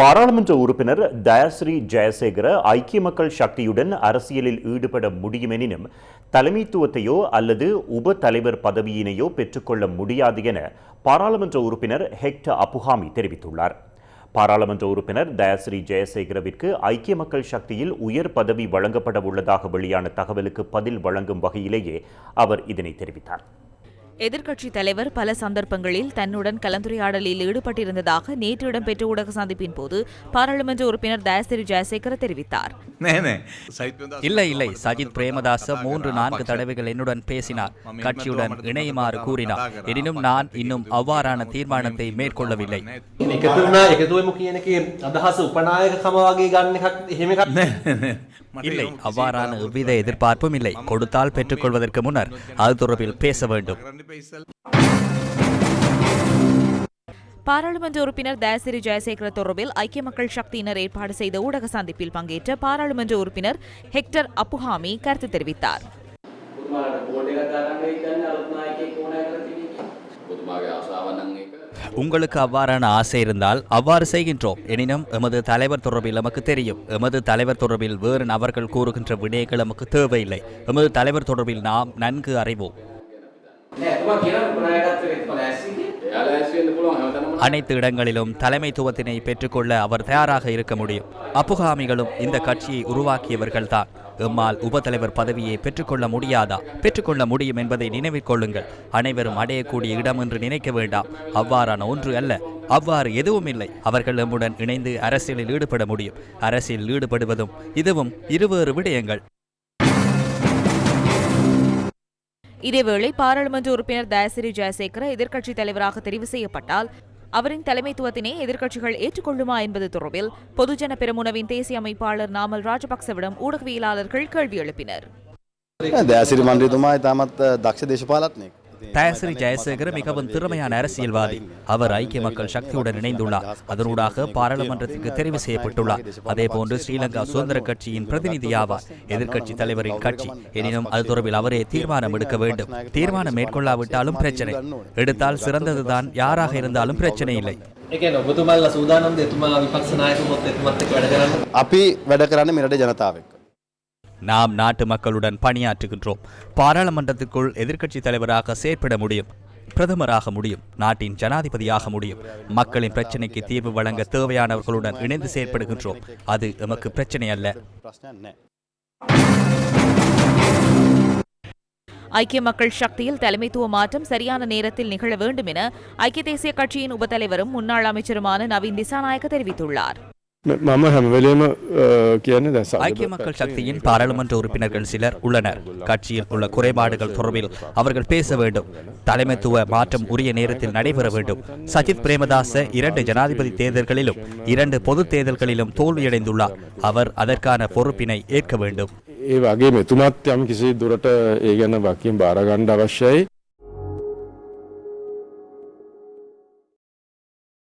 பாராளுமன்ற உறுப்பினர் தயாஸ்ரீ ஜெயசேகர ஐக்கிய மக்கள் சக்தியுடன் அரசியலில் ஈடுபட முடியுமெனினும் தலைமைத்துவத்தையோ அல்லது உப தலைவர் பதவியினையோ பெற்றுக்கொள்ள முடியாது என பாராளுமன்ற உறுப்பினர் ஹெக்டர் அப்புஹாமி தெரிவித்துள்ளார். பாராளுமன்ற உறுப்பினர் தயாஸ்ரீ ஜெயசேகரவிற்கு ஐக்கிய மக்கள் சக்தியில் உயர் பதவி வழங்கப்பட உள்ளதாக வெளியான தகவலுக்கு பதில் வழங்கும் வகையிலேயே அவர் இதனை தெரிவித்தார். எதிர்க்கட்சித் தலைவர் பல சந்தர்ப்பங்களில் தன்னுடன் கலந்துரையாடலில் ஈடுபட்டிருந்ததாக நேற்று இடம்பெற்ற ஊடக சந்திப்பின் போது பாராளுமன்ற உறுப்பினர் தயாசிரி ஜெயசேகர தெரிவித்தார் නෑ නෑ සයිත්වද இல்லை இல்லை சஜித் பிரேமதாச மூன்று நான்கு தடவைகள் என்னுடன் பேசினார் கட்சியுடன் இணையுமாறு கூறினார் எனினும் நான் இன்னும் அவ்வாறான தீர்மானத்தை மேற்கொள்ளவில்லை එකතු වුණා එකතු වෙමු කියන එකේ අදහස උපනායකකම වගේ ගන්න එකක් එහෙම එකක් இல்லை அவ்வாறான எவ்வித எதிர்பார்ப்பும் இல்லை. கொடுத்தால் பெற்றுக்கொள்வதற்கு முன்னர் அது தொடர்பில் பேச வேண்டும். பாராளுமன்ற உறுப்பினர் தயசிரி ஜெயசேகர தொடர்பில் ஐக்கிய மக்கள் சக்தியினர் ஏற்பாடு செய்த ஊடக சந்திப்பில் பங்கேற்ற பாராளுமன்ற உறுப்பினர் ஹெக்டர் அப்புஹாமி கருத்து தெரிவித்தார். பொதுவாக உங்களுக்கு அவ்வாறான ஆசை இருந்தால் அவ்வாறு செய்கின்றோம். எனினும் எமது தலைவர் தொடர்பில் நமக்கு தெரியும். எமது தலைவர் தொடர்பில் வேறு நபர்கள் கூறுகின்ற விடயங்கள் நமக்கு தேவையில்லை. எமது தலைவர் தொடர்பில் நாம் நன்கு அறிவோம். அனைத்து இடங்களிலும் தலைமைத்துவத்தினை பெற்றுக்கொள்ள அவர் தயாராக இருக்க முடியும். அப்புகாமிகளும் இந்த கட்சியை உருவாக்கியவர்கள்தான். எம்மால் உபத்தலைவர் பதவியை பெற்றுக்கொள்ள முடியாதா? பெற்றுக்கொள்ள முடியும் என்பதை நினைவில் கொள்ளுங்கள். அனைவரும் அடையக்கூடிய இடம் என்று நினைக்க வேண்டாம். அவ்வாறான ஒன்று அல்ல. அவ்வாறு எதுவும் இல்லை. அவர்கள் நம்முடன் இணைந்து அரசியலில் ஈடுபட முடியும். அரசியலில் ஈடுபடுவதும் இதுவும் இருவேறு விடயங்கள். இதேவேளை பாராளுமன்ற உறுப்பினர் தயாசிரி ஜெயசேகர எதிர்க்கட்சித் தலைவராக தெரிவு செய்யப்பட்டால் அவரின் தலைமைத்துவத்தினை எதிர்க்கட்சிகள் ஏற்றுக்கொள்ளுமா என்பது தொடர்பில் பொதுஜன பெருமுனவின் தேசிய அமைப்பாளர் நாமல் ராஜபக்சவிடம் ஊடகவியலாளர்கள் கேள்வி எழுப்பினர். දෑසිරි මන්ත්‍රීතුමා ඉතාමත් දක්ෂ දේශපාලත්නෙක්. தயாசிரி ஜெயசேகர மிகவும் திறமையான அரசியல்வாதி அவர் ஐக்கிய மக்கள் சக்தியுடன் இணைந்துள்ளார் அதனூடாக பாராளுமன்றத்திற்கு தெரிவு செய்யப்பட்டுள்ளார் அதேபோன்று ஸ்ரீலங்கா சுதந்திர கட்சியின் பிரதிநிதியாவார் எதிர்க்கட்சி தலைவரின் கட்சி எனினும் அது தொடர்பில் அவரே தீர்மானம் எடுக்க வேண்டும் தீர்மானம் மேற்கொள்ளாவிட்டாலும் பிரச்சனை எடுத்தால் சிறந்ததுதான் யாராக இருந்தாலும் பிரச்சனை இல்லை ඒ කියන්නේ ඔබතුමාලා සූදානම්ද එතුමා විපක්ෂ නායකවොත් එතුමත් එක්ක වැඩ කරන්න අපි වැඩ කරන්න මෙරට ජනතාවක්. நாம் நாட்டு மக்களுடன் பணியாற்றுகின்றோம். பாராளுமன்றத்திற்குள் எதிர்க்கட்சித் தலைவராக செயற்பட முடியும் பிரதமராக முடியும் நாட்டின் ஜனாதிபதியாக முடியும். மக்களின் பிரச்சனைக்கு தீர்வு வழங்க தேவையானவர்களுடன் இணைந்து செயற்படுகின்றோம். அது எமக்கு பிரச்சனை அல்ல. ஐக்கிய மக்கள் சக்தியில் தலைமைத்துவ மாற்றம் சரியான நேரத்தில் நிகழ வேண்டும் என ஐக்கிய தேசிய கட்சியின் உபத்தலைவரும் முன்னாள் அமைச்சருமான நவீன் திசாநாயக்க தெரிவித்துள்ளார். මම හැමවෙලේම කියන්නේ දැ ஐக்கிய மக்கள் சக்தியின் பாராளுமன்ற உறுப்பினர்கள் சிலர் உள்ளனர் கட்சியில் உள்ள குறைபாடுகள் தொடர்பில் அவர்கள் பேச வேண்டும் தலைமைத்துவ மாற்றம் உரிய நேரத்தில் நடைபெற வேண்டும் சஜித் பிரேமதாச இரண்டு ஜனாதிபதி தேர்தல்களிலும் இரண்டு பொது தேர்தல்களிலும் தோல்வியடைந்துள்ளார் அவர் அதற்கான பொறுப்பினை ஏற்க வேண்டும் ඒ වගේ මෙතුමත් යම් කිසි දුරට ඒ ගැන වකින් බාරගණ්ඩ අවශ්‍යයි